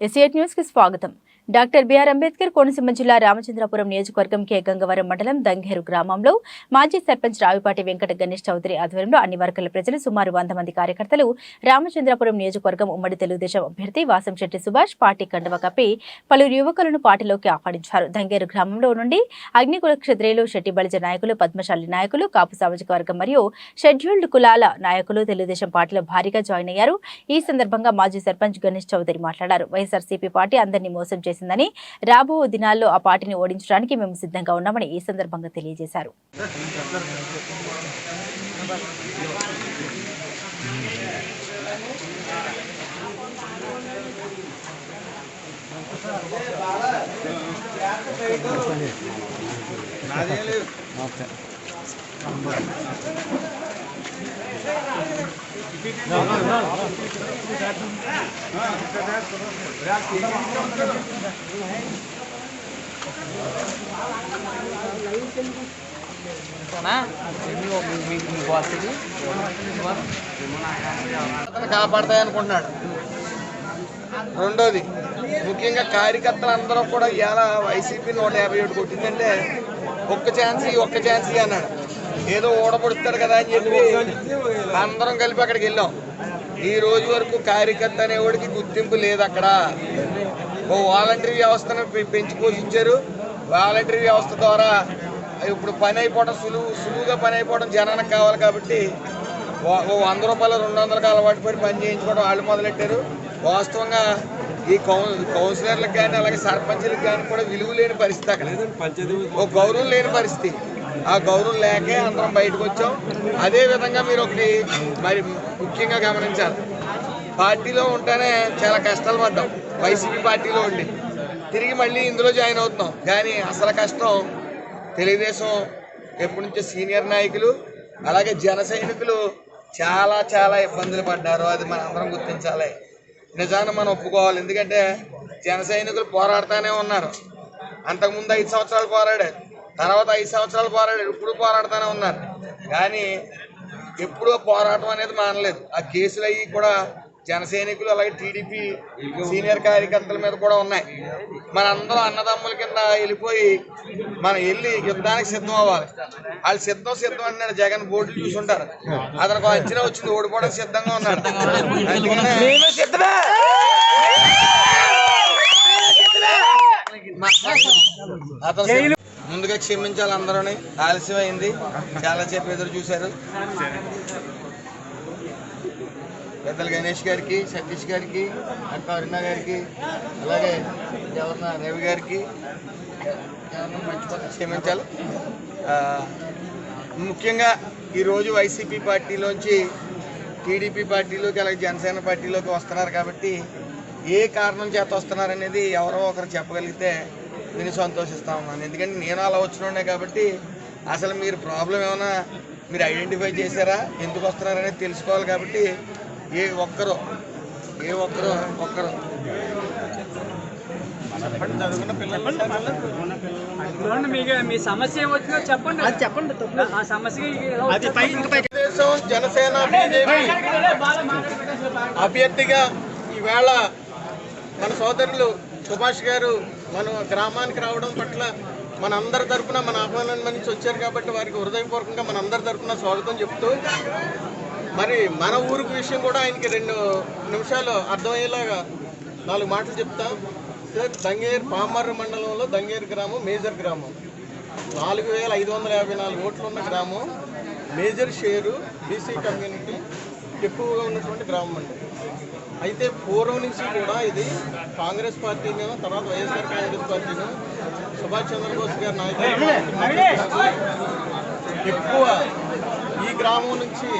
ఎస్ఏట్ న్యూస్కి స్వాగతం. Doctor BR Ambedkar Konaseema జిల్లా రామచంద్రపురం నియోజకవర్గం కే గంగవరం మండలం దంగేరు గ్రామంలో మాజీ సర్పంచ్ రావిపాటి వెంకట గణేష్ చౌదరి ఆధ్వర్యంలో అన్ని వర్గాల ప్రజలు సుమారు వంద మంది కార్యకర్తలు రామచంద్రపురం నియోజకవర్గం ఉమ్మడి తెలుగుదేశం అభ్యర్థి వాసంశెట్టి సుభాష్ పార్టీ కండవ కప్పి పలువురు యువకులను పార్టీలోకి ఆహ్వానించారు. దంగేరు గ్రామంలో నుండి అగ్నికుల క్షత్రియులు శెట్టి బలిజ నాయకులు పద్మశాలి నాయకులు కాపు సామాజిక వర్గం మరియు షెడ్యూల్డ్ కులాల నాయకులు తెలుగుదేశం పార్టీలో భారీగా జాయిన్ అయ్యారు. ఈ సందర్భంగా మాజీ సర్పంచ్ గణేష్ చౌదరి మాట్లాడారు. వైఎస్ఆర్సీపీ పార్టీ అందరినీ మోసం చేసిందని రాబో దినాల్లో ఆ పార్టీని ఓడించడానికి మేము సిద్ధంగా ఉన్నామని ఈ సందర్భంగా తెలియజేశారు. అతను కాపాడతాయి అనుకుంటున్నాడు రెండోది ముఖ్యంగా కార్యకర్తలు అందరూ కూడా ఇవాళ వైసీపీ నూట యాభై ఏడు కొట్టిందంటే ఒక్క ఛాన్స్ ఒక్క ఛాన్స్ అన్నాడు. ఏదో ఓడపడుతాడు కదా అని చెప్పి అందరం కలిపి అక్కడికి వెళ్ళాం. ఈ రోజు వరకు కార్యకర్త అనేవాడికి గుర్తింపు లేదు అక్కడ. ఓ వాలంటరీ వ్యవస్థను పెంచి పోషించారు. వాలంటరీ వ్యవస్థ ద్వారా ఇప్పుడు పని అయిపోవడం సులువు సులువుగా పని అయిపోవడం జనానికి కావాలి కాబట్టి ఓ- వంద రూపాయలు రెండు వందలకు అలవాటు పడి పని చేయించుకోవడం వాళ్ళు మొదలెట్టారు. వాస్తవంగా ఈ కౌన్ కౌన్సిలర్లకు కానీ అలాగే సర్పంచులకు కానీ కూడా విలువ లేని పరిస్థితి అక్కడ. ఓ గౌరవం లేని పరిస్థితి. ఆ గౌరవం లేకే అందరం బయటకు వచ్చాం. అదే విధంగా మీరు ఒకటి మరి ముఖ్యంగా గమనించాలి. పార్టీలో ఉంటేనే చాలా కష్టాలు పడ్డాం. వైసీపీ పార్టీలో ఉండి. తిరిగి మళ్ళీ ఇందులో జాయిన్ అవుతున్నాం. కానీ అసలు కష్టం తెలుగుదేశం ఎప్పటి నుంచో సీనియర్ నాయకులు అలాగే జన సైనికులు చాలా చాలా ఇబ్బందులు పడ్డారు. అది మనం అందరం గుర్తించాలి. నిజాన్ని మనం ఒప్పుకోవాలి. ఎందుకంటే జన సైనికులు పోరాడుతూనే ఉన్నారు. అంతకుముందు ఐదు సంవత్సరాలు పోరాడారు. తర్వాత ఐదు సంవత్సరాలు పోరాడారు ఇప్పుడు పోరాడుతూనే ఉన్నారు. కానీ ఎప్పుడూ పోరాటం అనేది మానలేదు. ఆ కేసులు అవి కూడా జన సైనికులు అలాగే టీడీపీ సీనియర్ కార్యకర్తల మీద కూడా ఉన్నాయి. మనందరం అన్నదమ్ముల కింద వెళ్ళిపోయి మనం వెళ్ళి యుద్ధానికి సిద్ధం అవ్వాలి. వాళ్ళు సిద్ధం సిద్ధం అన్నాడు జగన్ బోర్డులు చూసుంటారు. అతనికి అంచనా వచ్చింది. ఓడిపోవడానికి సిద్ధంగా ఉన్నాడు. అందుకనే అతను ముందుగా క్షమించాలి అందరూని. ఆలస్యం అయింది చాలా సేపు ఎదురు చూశారు. పెద్దలు గణేష్ గారికి సతీష్ గారికి అక్క అరుణ గారికి అలాగే ఎవరన్నా రవి గారికి. ఎవరన్నా క్షమించాలి. ముఖ్యంగా ఈరోజు వైసీపీ పార్టీలోంచి టీడీపీ పార్టీలోకి అలాగే జనసేన పార్టీలోకి వస్తున్నారు కాబట్టి ఏ కారణం చేత వస్తున్నారు అనేది ఎవరో ఒకరు చెప్పగలిగితే నేను సంతోషిస్తా ఉన్నాను ఎందుకంటే నేను అలా వచ్చిన కాబట్టి అసలు మీరు ప్రాబ్లం ఏమైనా మీరు ఐడెంటిఫై చేశారా? ఎందుకు వస్తున్నారనేది తెలుసుకోవాలి కాబట్టి ఏ ఒక్కరు ఏ ఒక్కరు ఒక్కరు. మీ సమస్య చెప్పండి. చెప్పండి ఆ సమస్య తెలుగుదేశం జనసేన బీజేపీ అభ్యర్థిగా ఈవేళ మన సోదరులు సుభాష్ గారు మనం గ్రామానికి రావడం పట్ల మన అందరి తరఫున మన ఆహ్వానం నుంచి వచ్చారు కాబట్టి వారికి హృదయపూర్వకంగా మన అందరి తరఫున స్వాగతం చెప్తూ మరి మన ఊరికి విషయం కూడా ఆయనకి రెండు నిమిషాలు అర్థమయ్యేలాగా నాలుగు మాటలు చెప్తాం. సార్ దంగేరు పామర్రు మండలంలో దంగేరు గ్రామం మేజర్ గ్రామం. నాలుగు వేల ఐదు వందల యాభై నాలుగు ఓట్లు ఉన్న గ్రామం మేజర్ షేరు బీసీ కమ్యూనిటీ ఎక్కువగా ఉన్నటువంటి గ్రామం అండి. అయితే పూర్వం నుంచి కూడా ఇది కాంగ్రెస్ పార్టీని తర్వాత వైఎస్ఆర్ కాంగ్రెస్ పార్టీని సుభాష్ చంద్రబోస్ గారి నాయకులు ఎక్కువ ఈ గ్రామం నుంచి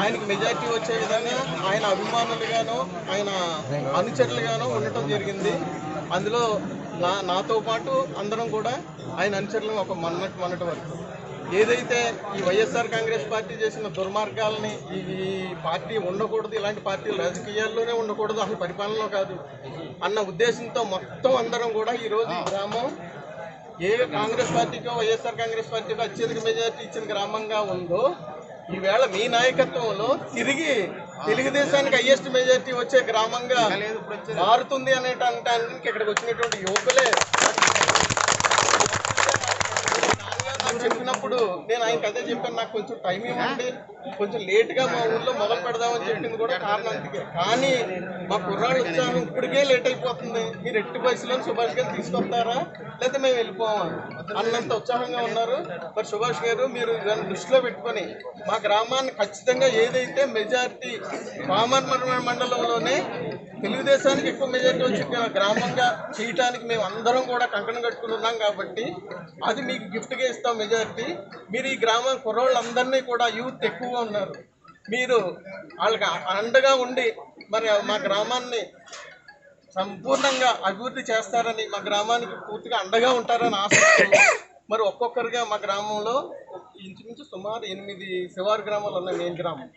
ఆయనకి మెజార్టీ వచ్చే విధంగా ఆయన అభిమానులుగాను ఆయన అనుచరులుగాను ఉండటం జరిగింది. అందులో నా నాతో పాటు అందరం కూడా ఆయన అనుచరులు ఒక మన్నట్టు మొన్నటి వరకు. ఏదైతే ఈ వైఎస్ఆర్ కాంగ్రెస్ పార్టీ చేసిన దుర్మార్గాలని ఈ పార్టీ ఉండకూడదు ఇలాంటి పార్టీలు రాజకీయాల్లోనే ఉండకూడదు అసలు పరిపాలనలో కాదు. అన్న ఉద్దేశంతో మొత్తం అందరం కూడా ఈరోజు ఈ గ్రామం ఏ కాంగ్రెస్ పార్టీకో వైఎస్ఆర్ కాంగ్రెస్ పార్టీకో అత్యధిక మెజార్టీ ఇచ్చిన గ్రామంగా ఉందో ఈవేళ మీ నాయకత్వంలో తిరిగి తెలుగుదేశానికి హైయెస్ట్ మెజారిటీ వచ్చే గ్రామంగా మారుతుంది అనేటానికి ఇక్కడికి వచ్చినటువంటి యువకులే చెప్పినప్పుడు నేను ఆయనకి అదే చెప్పాను నాకు కొంచెం టైం ఇవ్వండి కొంచెం లేట్గా మా ఊర్లో మొదలు పెడదామని చెప్పింది కూడా కారణం అందుకే. కానీ మా కుర్రాడు ఉత్సాహం ఇప్పటికే లేట్ అయిపోతుంది. మీరు ఎట్టి వయసులో సుభాష్ గారు తీసుకొస్తారా? లేకపోతే మేము వెళ్ళిపోవా? అన్నంత ఉత్సాహంగా ఉన్నారు. మరి సుభాష్ గారు మీరు దాన్ని దృష్టిలో పెట్టుకొని మా గ్రామాన్ని ఖచ్చితంగా ఏదైతే మెజారిటీ పామర్ మండలంలోనే తెలుగుదేశానికి ఎక్కువ మెజారిటీ వచ్చి గ్రామంగా చేయటానికి మేము అందరం కూడా కంకణం కట్టుకుని ఉన్నాం కాబట్టి అది మీకు గిఫ్ట్గా ఇస్తాం మెజారిటీ. మీరు ఈ గ్రామం కుర్రోళ్ళందరినీ కూడా యూత్ ఎక్కువగా ఉన్నారు. మీరు వాళ్ళకి అండగా ఉండి మరి మా గ్రామాన్ని సంపూర్ణంగా అభివృద్ధి చేస్తారని మా గ్రామానికి పూర్తిగా అండగా ఉంటారని ఆశిస్తూ మరి ఒక్కొక్కరిగా మా గ్రామంలో ఇంచుమించు సుమారు ఎనిమిది శివారు గ్రామాలు ఉన్నాయి మెయిన్ గ్రామం.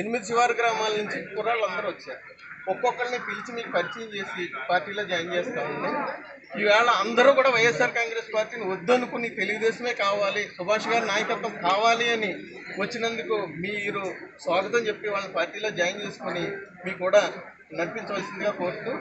ఎనిమిది శివారు గ్రామాల నుంచి కుర్రాళ్ళు అందరూ వచ్చారు. ఒక్కొక్కరిని పిలిచి మీకు పరిచయం చేసి పార్టీలో జాయిన్ చేస్తా చేస్తామండి. ఈవేళ అందరూ కూడా వైఎస్ఆర్ కాంగ్రెస్ పార్టీని వద్దనుకుని తెలుగుదేశమే కావాలి సుభాష్ గారి నాయకత్వం కావాలి అని వచ్చినందుకు మీరు స్వాగతం చెప్పి వాళ్ళని పార్టీలో జాయిన్ చేసుకొని మీకు కూడా నడిపించవలసిందిగా కోరుతూ